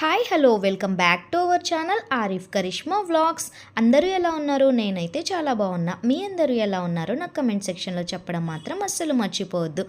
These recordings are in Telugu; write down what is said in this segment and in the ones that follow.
Hi hello welcome back to our channel Arif Karishma vlogs అందరూ ఎలా ఉన్నారు? నేనైతే చాలా బాగున్నా. మీ అందరూ ఎలా ఉన్నారో? నాకు కమెంట్ సెక్షన్లో చెప్పడం మాత్రం అస్సలు మర్చిపోవద్దు.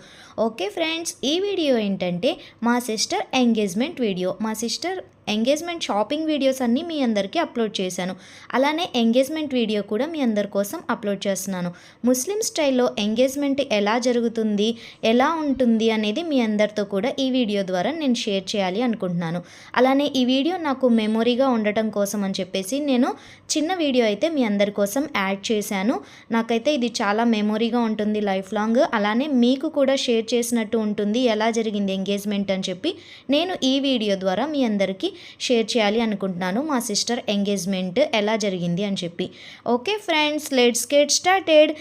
ఓకే ఫ్రెండ్స్ ఈ వీడియో ఏంటంటే మా సిస్టర్ ఎంగేజ్మెంట్ వీడియో మా సిస్టర్ ఎంగేజ్మెంట్ షాపింగ్ వీడియోస్ అన్నీ మీ అందరికీ అప్లోడ్ చేశాను. అలానే ఎంగేజ్మెంట్ వీడియో కూడా మీ అందరి కోసం అప్లోడ్ చేస్తున్నాను. ముస్లిం స్టైల్లో ఎంగేజ్మెంట్ ఎలా జరుగుతుంది ఎలా ఉంటుంది అనేది మీ అందరితో కూడా ఈ వీడియో ద్వారా నేను షేర్ చేయాలి అనుకుంటున్నాను. అలానే ఈ వీడియో నాకు మెమొరీగా ఉండటం కోసం అని చెప్పేసి నేను చిన్న వీడియో అయితే మీ అందరి కోసం యాడ్ చేశాను. నాకైతే ఇది చాలా మెమొరీగా ఉంటుంది లైఫ్ లాంగ్. అలానే మీకు కూడా షేర్ చేసినట్టు ఉంటుంది ఎలా జరిగింది ఎంగేజ్మెంట్ అని చెప్పి నేను ఈ వీడియో ద్వారా మీ అందరికీ షేర్ చేయాలి అనుకుంటున్నాను. మా సిస్టర్ ఎంగేజ్మెంట్ ఎలా జరిగింది అని చెప్పి. Okay friends let's get started.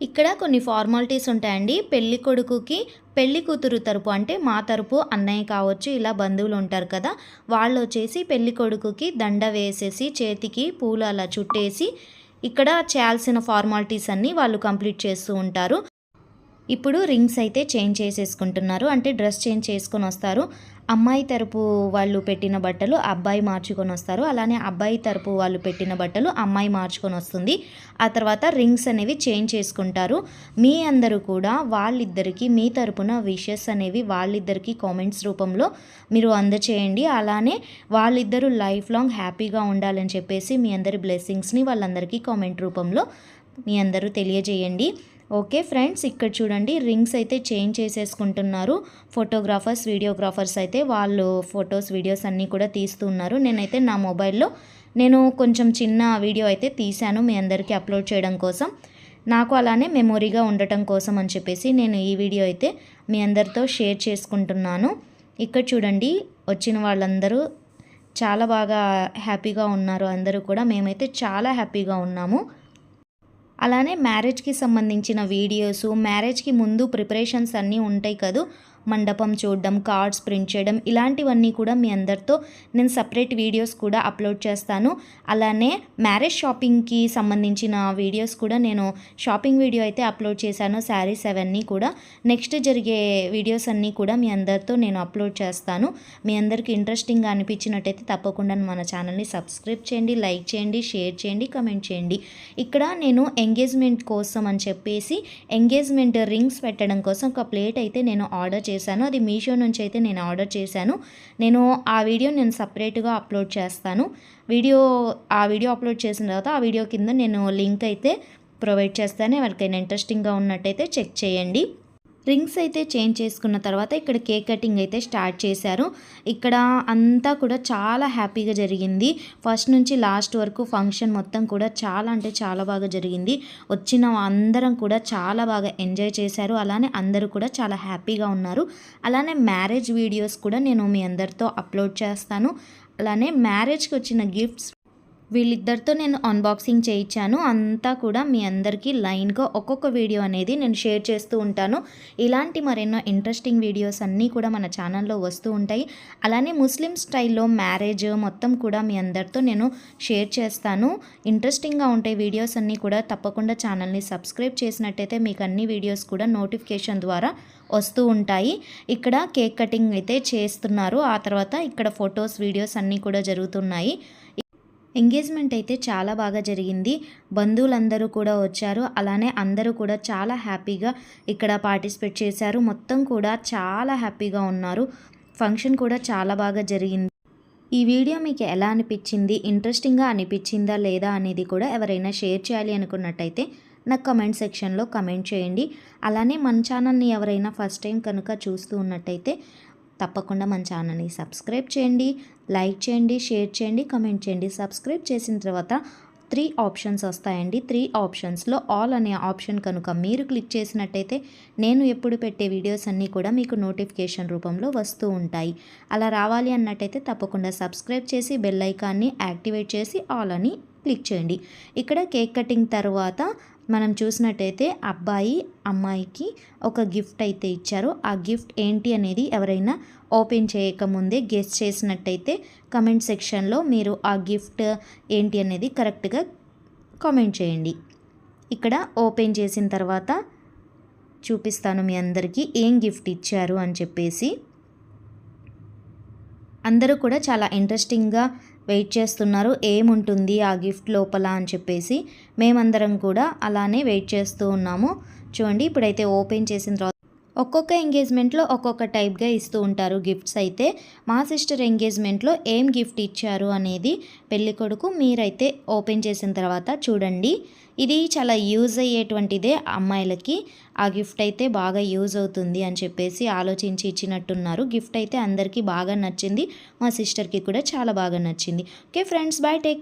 ఇక్కడ కొన్ని ఫార్మాలిటీస్ ఉంటాయండి. పెళ్ళి కొడుకుకి పెళ్ళి కూతురు తరపు అంటే మా తరపు అన్నయ్య కావచ్చు ఇలా బంధువులు ఉంటారు కదా. వాళ్ళు వచ్చేసి పెళ్ళి కొడుకుకి దండ వేసేసి చేతికి పూలు అలా చుట్టేసి ఇక్కడ చేయాల్సిన ఫార్మాలిటీస్ అన్నీ వాళ్ళు కంప్లీట్ చేస్తూ ఉంటారు. ఇప్పుడు రింగ్స్ అయితే చేంజ్ చేసేసుకుంటున్నారు. అంటే డ్రెస్ చేంజ్ చేసుకొని వస్తారు. అమ్మాయి తరపు వాళ్ళు పెట్టిన బట్టలు అబ్బాయి మార్చుకొని వస్తారు. అలానే అబ్బాయి తరపు వాళ్ళు పెట్టిన బట్టలు అమ్మాయి మార్చుకొని వస్తుంది. ఆ తర్వాత రింగ్స్ అనేవి చేంజ్ చేసుకుంటారు. మీ అందరూ కూడా వాళ్ళిద్దరికీ మీ తరపున విషెస్ అనేవి వాళ్ళిద్దరికీ కామెంట్స్ రూపంలో మీరు అందచేయండి. అలానే వాళ్ళిద్దరూ లైఫ్ లాంగ్ హ్యాపీగా ఉండాలని చెప్పేసి మీ అందరి బ్లెస్సింగ్స్ని వాళ్ళందరికీ కామెంట్ రూపంలో మీ అందరూ తెలియజేయండి. ఓకే ఫ్రెండ్స్ ఇక్కడ చూడండి రింగ్స్ అయితే చేంజ్ చేసేసుకుంటున్నారు. ఫోటోగ్రాఫర్స్ వీడియోగ్రాఫర్స్ అయితే వాళ్ళు ఫొటోస్ వీడియోస్ అన్నీ కూడా తీస్తున్నారు. నేనైతే నా మొబైల్లో నేను కొంచెం చిన్న వీడియో అయితే తీశాను మీ అందరికీ అప్లోడ్ చేయడం కోసం. నాకు అలానే మెమొరీగా ఉండటం కోసం అని చెప్పేసి నేను ఈ వీడియో అయితే మీ అందరితో షేర్ చేసుకుంటున్నాను. ఇక్కడ చూడండి వచ్చిన వాళ్ళందరూ చాలా బాగా హ్యాపీగా ఉన్నారు. అందరూ కూడా మేమైతే చాలా హ్యాపీగా ఉన్నాము. అలానే మ్యారేజ్కి సంబంధించిన వీడియోస్ మ్యారేజ్కి ముందు ప్రిపరేషన్స్ అన్నీ ఉంటాయి కదూ. మండపం చూడడం కార్డ్స్ ప్రింట్ చేయడం ఇలాంటివన్నీ కూడా మీ అందరితో నేను సపరేట్ వీడియోస్ కూడా అప్లోడ్ చేస్తాను. అలానే మ్యారేజ్ షాపింగ్కి సంబంధించిన వీడియోస్ కూడా నేను షాపింగ్ వీడియో అయితే అప్లోడ్ చేశాను శారీస్ అవన్నీ కూడా. నెక్స్ట్ జరిగే వీడియోస్ అన్నీ కూడా మీ అందరితో నేను అప్లోడ్ చేస్తాను. మీ అందరికీ ఇంట్రెస్టింగ్గా అనిపించినట్టయితే తప్పకుండా మన ఛానల్ని సబ్స్క్రైబ్ చేయండి లైక్ చేయండి షేర్ చేయండి కమెంట్ చేయండి. ఇక్కడ నేను ఎంగేజ్మెంట్ కోసం అని చెప్పేసి ఎంగేజ్మెంట్ రింగ్స్ పెట్టడం కోసం ఒక ప్లేట్ అయితే నేను ఆర్డర్ చేశాను. అది మీషో నుంచి అయితే నేను ఆర్డర్ చేశాను. నేను ఆ వీడియో నేను సపరేట్గా అప్లోడ్ చేస్తాను. వీడియో ఆ వీడియో అప్లోడ్ చేసిన తర్వాత ఆ వీడియో కింద నేను లింక్ అయితే ప్రొవైడ్ చేస్తాను. ఎవరికైనా ఇంట్రెస్టింగ్గా ఉన్నట్టయితే చెక్ చేయండి. రింగ్స్ అయితే చేంజ్ చేసుకున్న తర్వాత ఇక్కడ కేక్ కటింగ్ అయితే స్టార్ట్ చేశారు. ఇక్కడ అంతా కూడా చాలా హ్యాపీగా జరిగింది. ఫస్ట్ నుంచి లాస్ట్ వరకు ఫంక్షన్ మొత్తం కూడా చాలా అంటే చాలా బాగా జరిగింది. వచ్చిన అందరం కూడా చాలా బాగా ఎంజాయ్ చేశారు. అలానే అందరూ కూడా చాలా హ్యాపీగా ఉన్నారు. అలానే మ్యారేజ్ వీడియోస్ కూడా నేను మీ అందరితో అప్లోడ్ చేస్తాను. అలానే మ్యారేజ్కి వచ్చిన గిఫ్ట్స్ వీళ్ళిద్దరితో నేను అన్బాక్సింగ్ చేయించాను. అంతా కూడా మీ అందరికీ లైన్గా ఒక్కొక్క వీడియో అనేది నేను షేర్ చేస్తూ ఉంటాను. ఇలాంటి మరెన్నో ఇంట్రెస్టింగ్ వీడియోస్ అన్నీ కూడా మన ఛానల్లో వస్తూ ఉంటాయి. అలానే ముస్లిం స్టైల్లో మ్యారేజ్ మొత్తం కూడా మీ అందరితో నేను షేర్ చేస్తాను. ఇంట్రెస్టింగ్గా ఉంటాయి వీడియోస్ అన్నీ కూడా తప్పకుండా ఛానల్ని సబ్స్క్రైబ్ చేసినట్టయితే మీకు అన్ని వీడియోస్ కూడా నోటిఫికేషన్ ద్వారా వస్తూ ఉంటాయి. ఇక్కడ కేక్ కటింగ్ అయితే చేస్తున్నారు. ఆ తర్వాత ఇక్కడ ఫొటోస్ వీడియోస్ అన్నీ కూడా జరుగుతున్నాయి. ఎంగేజ్మెంట్ అయితే చాలా బాగా జరిగింది. బంధువులందరూ కూడా వచ్చారు. అలానే అందరూ కూడా చాలా హ్యాపీగా ఇక్కడ పార్టిసిపేట్ చేశారు. మొత్తం కూడా చాలా హ్యాపీగా ఉన్నారు. ఫంక్షన్ కూడా చాలా బాగా జరిగింది. ఈ వీడియో మీకు ఎలా అనిపించింది? ఇంట్రెస్టింగ్గా అనిపించిందా లేదా అనేది కూడా ఎవరైనా షేర్ చేయాలి అనుకున్నట్టయితే నాకు కమెంట్ సెక్షన్లో కమెంట్ చేయండి. అలానే మన ఛానల్ని ఎవరైనా ఫస్ట్ టైం కనుక చూస్తూ ఉన్నట్టయితే తప్పకుండా మన ఛానల్ని సబ్స్క్రైబ్ చేయండి లైక్ చేయండి షేర్ చేయండి కమెంట్ చేయండి. సబ్స్క్రైబ్ చేసిన తర్వాత త్రీ ఆప్షన్స్ వస్తాయండి. త్రీ ఆప్షన్స్లో ఆల్ అనే ఆప్షన్ కనుక మీరు క్లిక్ చేసినట్టయితే నేను ఎప్పుడు పెట్టే వీడియోస్ అన్నీ కూడా మీకు నోటిఫికేషన్ రూపంలో వస్తూ ఉంటాయి. అలా రావాలి అన్నట్టయితే తప్పకుండా సబ్స్క్రైబ్ చేసి బెల్ ఐకాన్ని యాక్టివేట్ చేసి ఆల్ అని క్లిక్ చేయండి. ఇక్కడ కేక్ కటింగ్ తర్వాత మనం చూసినట్టయితే అబ్బాయి అమ్మాయికి ఒక గిఫ్ట్ అయితే ఇచ్చారు. ఆ గిఫ్ట్ ఏంటి అనేది ఎవరైనా ఓపెన్ చేయకముందే గెస్ట్ చేసినట్టయితే కమెంట్ సెక్షన్లో మీరు ఆ గిఫ్ట్ ఏంటి అనేది కరెక్ట్గా కామెంట్ చేయండి. ఇక్కడ ఓపెన్ చేసిన తర్వాత చూపిస్తాను మీ అందరికీ ఏం గిఫ్ట్ ఇచ్చారు అని చెప్పేసి. అందరూ కూడా చాలా ఇంట్రెస్టింగ్గా వెయిట్ చేస్తున్నారు. ఏముంటుంది ఆ గిఫ్ట్ లోపల అని చెప్పేసి మేమందరం కూడా అలానే వెయిట్ చేస్తూ ఉన్నాము. చూడండి ఇప్పుడైతే ఓపెన్ చేసిన తర్వాత ఒక్కొక్క ఎంగేజ్మెంట్లో ఒక్కొక్క టైప్గా ఇస్తూ ఉంటారు గిఫ్ట్స్ అయితే. మా సిస్టర్ ఎంగేజ్మెంట్లో ఏం గిఫ్ట్ ఇచ్చారు అనేది పెళ్ళి కొడుకు మీరైతే ఓపెన్ చేసిన తర్వాత చూడండి. ఇది చాలా యూజ్ అయ్యేటువంటిదే అమ్మాయిలకి. ఆ గిఫ్ట్ అయితే బాగా యూజ్ అవుతుంది అని చెప్పేసి ఆలోచించి ఇచ్చినట్టున్నారు. గిఫ్ట్ అయితే అందరికీ బాగా నచ్చింది. మా సిస్టర్కి కూడా చాలా బాగా నచ్చింది. Okay friends bye take